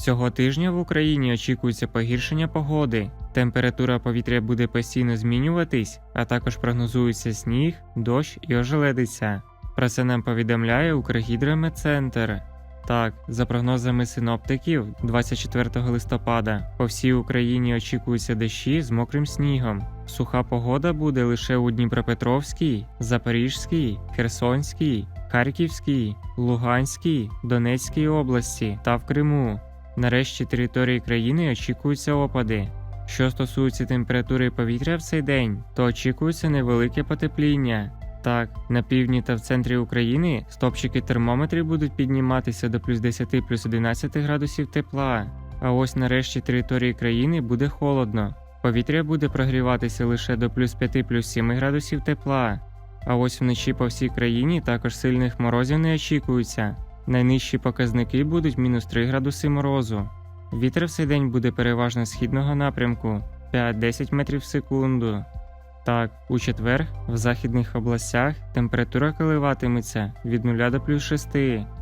Цього тижня в Україні очікується погіршення погоди. Температура повітря буде постійно змінюватись, а також прогнозується сніг, дощ і ожеледиця. Про це нам повідомляє Укргідрометцентр. Так, за прогнозами синоптиків, 24 листопада по всій Україні очікуються дощі з мокрим снігом. Суха погода буде лише у Дніпропетровській, Запорізькій, Херсонській, Харківській, Луганській, Донецькій області та в Криму. Нарешті території країни очікуються опади. Що стосується температури повітря в цей день, то очікується невелике потепління. Так, на півдні та в центрі України стопчики термометрів будуть підніматися до плюс 10 плюс 11 градусів тепла. А ось нарешті території країни буде холодно. Повітря буде прогріватися лише до плюс 5 плюс 7 градусів тепла. А ось вночі по всій країні також сильних морозів не очікується. Найнижчі показники будуть мінус 3 градуси морозу. Вітер в цей день буде переважно східного напрямку 5-10 метрів в секунду. Так, у четвер в західних областях температура коливатиметься від 0 до плюс 6,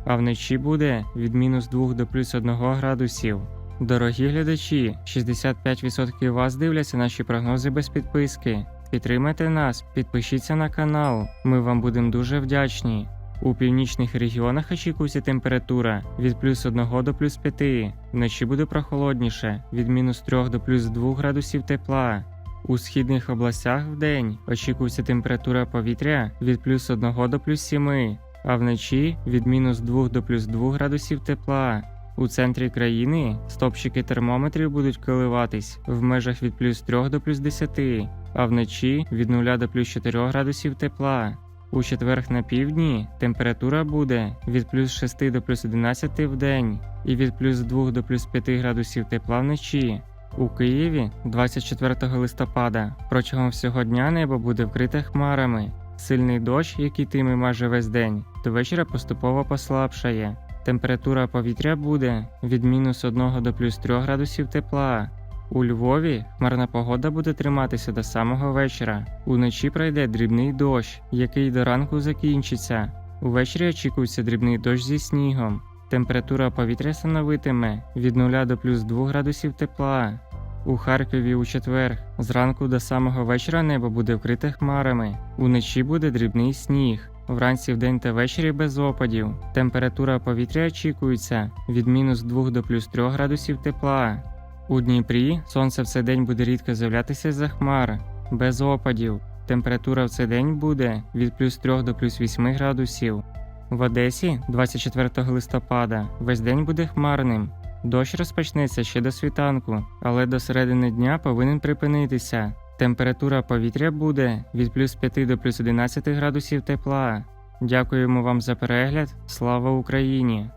а вночі буде від мінус 2 до плюс 1 градусів. Дорогі глядачі, 65% вас дивляться наші прогнози без підписки. Підтримайте нас, підпишіться на канал, ми вам будемо дуже вдячні. У північних регіонах очікується температура від плюс 1 до плюс 5, вночі буде прохолодніше від мінус 3 до плюс 2 градусів тепла. У східних областях вдень очікується температура повітря від плюс 1 до плюс 7, а вночі від мінус 2 до плюс 2 градусів тепла. У центрі країни стопчики термометрів будуть коливатись в межах від плюс 3 до плюс 10, а вночі від 0 до плюс 4 градусів тепла. У четверг на півдні температура буде від плюс 6 до плюс 11 в день і від плюс 2 до плюс 5 градусів тепла вночі. У Києві 24 листопада протягом всього дня небо буде вкрите хмарами. Сильний дощ, який тиме майже весь день, до вечора поступово послабшає. Температура повітря буде від мінус 1 до плюс 3 градусів тепла. У Львові хмарна погода буде триматися до самого вечора. Уночі пройде дрібний дощ, який до ранку закінчиться. Увечері очікується дрібний дощ зі снігом. Температура повітря становитиме від 0 до плюс 2 градусів тепла. У Харкові у четвер зранку до самого вечора небо буде вкрите хмарами. Уночі буде дрібний сніг. Вранці вдень та ввечері без опадів. Температура повітря очікується від мінус 2 до плюс 3 градусів тепла. У Дніпрі сонце в цей день буде рідко з'являтися за хмар, без опадів. Температура в цей день буде від плюс 3 до плюс 8 градусів. В Одесі 24 листопада весь день буде хмарним. Дощ розпочнеться ще до світанку, але до середини дня повинен припинитися. Температура повітря буде від плюс 5 до плюс 11 градусів тепла. Дякуємо вам за перегляд. Слава Україні!